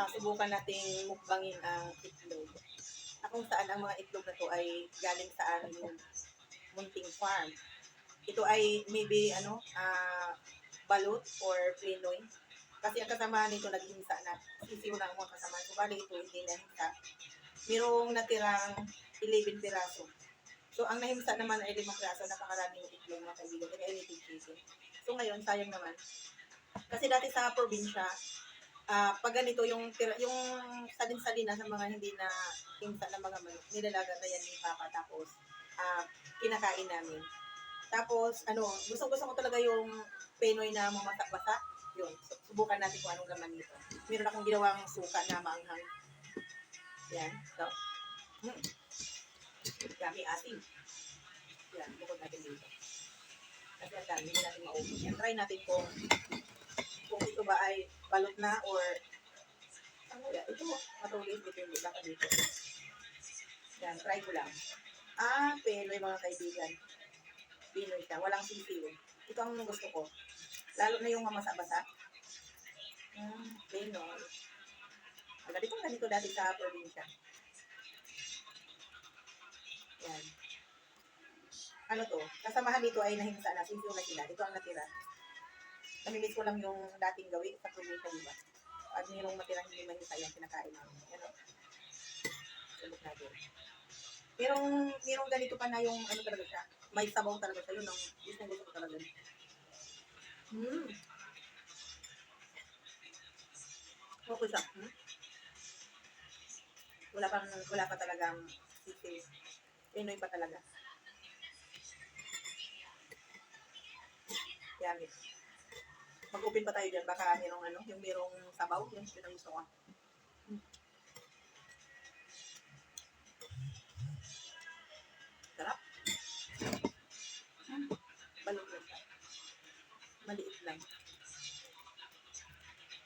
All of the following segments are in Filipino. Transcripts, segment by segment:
ah, subukan nating mukbangin ang itlog. Na kung saan ang mga itlog na to ay galing sa aming munting farm. Ito ay maybe ano, ah, balut or plinoy. Kasi ang kasamahan nito naghinsa na. Sisiw na ang mga kasamahan. So, bali ito hindi nahinsa. Mayroong natirang 11 piraso. So, ang nahimsa naman ay 5 piraso. Napakaraming itlog mga kaibigan. Kaya anything. So, ngayon, sayang naman. Kasi dati sa probinsya, ah pag ganito yung yung salin-salina sa mga hindi na himsa ng mga manok, nilalaga na yan ni Papa tapos ah kinakain namin. Tapos ano, gusto-gusto ko talaga yung penoy na mamasa-basa. Yun, su- subukan natin kung anong laman nito. Meron akong ginawang suka na maanghang. Yan, so. Hmm. Dami asin. Yan, bukod natin dito. Kasi ang dami, natin maubos. Yan, try natin kung kung ito ba ay balot na or ano yan, ito matulis dito yung iba ka dito. Yan, try ko lang. Ah, Pinoy mga kaibigan. Pinoy siya, walang sisiw. Ito ang gusto ko. Lalo na yung mamasa-basa. Hmm, Pinoy. Wala dito ganito dati sa probinsya. Yan. Ano to? Kasamahan dito ay nahimsa na. Sisiw na sila. Ito ang natira. Namimiss ko lang yung dating gawin sa probinsya, di ba? At mayroong matirang hindi mahisa yung kinakain namin. Ano? Sulok natin. Merong, merong ganito pa na yung ano talaga siya. May sabaw talaga siya. Yun ang gusto gusto ko talaga. Hmm. Okay siya. Hmm? Wala pang, wala pa talagang sisig. Pinoy pa talaga. Yummy. Mag-open pa tayo dyan. Baka merong ano, yung merong sabaw. Yun, yun ang gusto ko. Sarap. Balot lang. Maliit lang.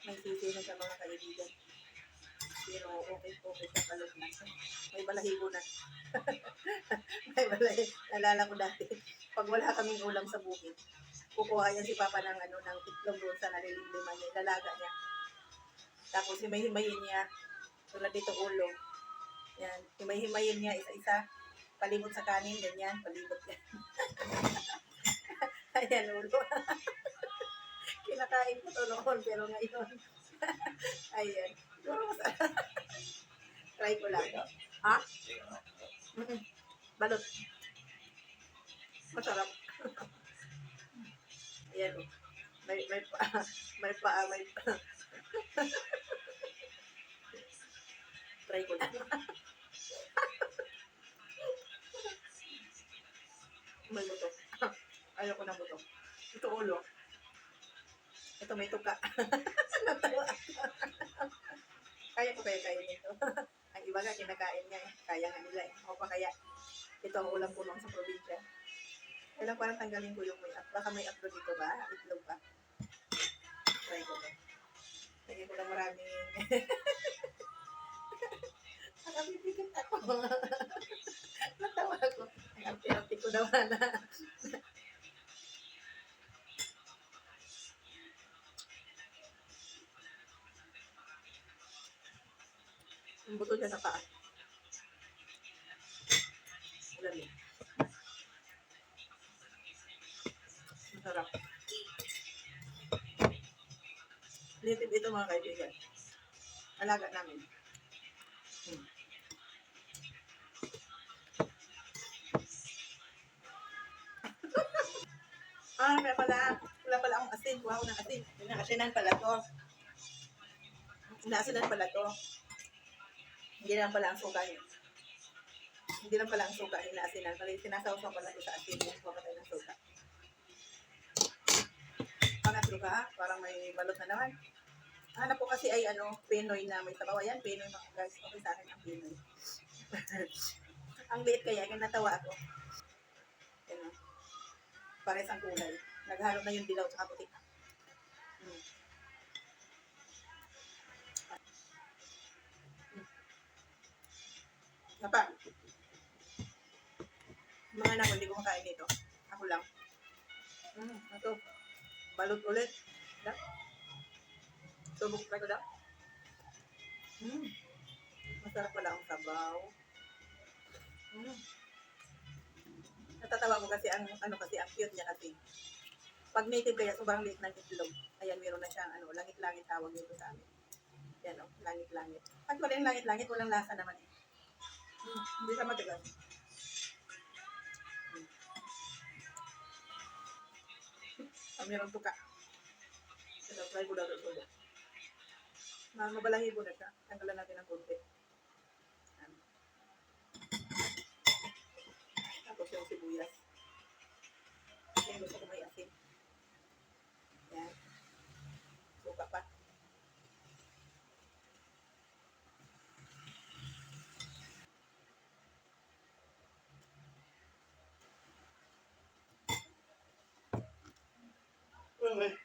May sisi na siya mga kaibigan. Pero okay po, okay siya balot na. May balahibo na. May balahibo. Nalala ko dati. Pag wala kaming ulam sa bukid, kukuha yan si Papa ng ano ng itlog doon sa nalililiman niya, lalaga niya. Tapos himay-himayin niya, tulad dito ulo. Yan, himay-himayin niya isa-isa. Palibot sa kanin, ganyan, palibot yan. Ayan, ulo. Kinakain ko to noon, pero ngayon, ayan. Try ko lang. Ha? Mm-mm. Balot. Masarap. Ayan o. May, may pa, may pa, may pa. Try ko na. may buto. Ayoko na buto. Ito ulo. Ito may tuka. Natawa. Kaya ko kaya kaya nito. Ang iba nga kinakain niya eh. Kaya nga nila eh. Ako pa kaya. Ito ang ulam ko nung sa probinsya. Kailan parang tanggalin ko yung may up. Baka may upload dito ba? Itlog ba? Try ko ba? Lagyan ko lang maraming... Nakabibigat ako. Natawa ko. Arte ko daw na. Ang buto dyan sa paa. Ulan Masarap. Native ito mga kaibigan. Alaga namin. Hmm. ah, may pala. Wala pala akong asin. Ko ng asin. Inaasinan pala to. Inaasinan pala to. Hindi lang pala ang suka niya. Hindi lang pala ang suka inaasinan. Pala sinasaw-saw pala ito sa asin. Kuha pa tayo ng suka. Pangatlo ka, parang may balot na naman. Hanap ko kasi ay ano, Pinoy na may sabaw. Ayan, Pinoy mga guys. Okay sa akin ang Pinoy. ang liit kaya, kaya natawa ako. Ano, pares ang kulay. Naghalo na yung dilaw sa puti. Hmm. Napa. Mga anak ko, hindi ko makain nito. Ako lang. Hmm, ito. Balot ulit. Da? Subok pa ko daw. Mm. Masarap pala ang sabaw. Mm. Natatawa ko kasi ang ano kasi ang cute niya kasi. Pag native kaya sobrang liit ng itlog. Ayan, meron na siyang ano, langit-langit tawag nito sa amin. Yan o, langit-langit. Pag wala yung langit-langit, walang lasa naman eh. Mm, hindi siya matigas. Meron tuka. Ito, try ko daw ito. Ma mabalahibo na siya. Tanggalan natin ng konti. Tapos yung sibuyas. Yan, gusto ko may asin. Yan. Suka pa. Okay.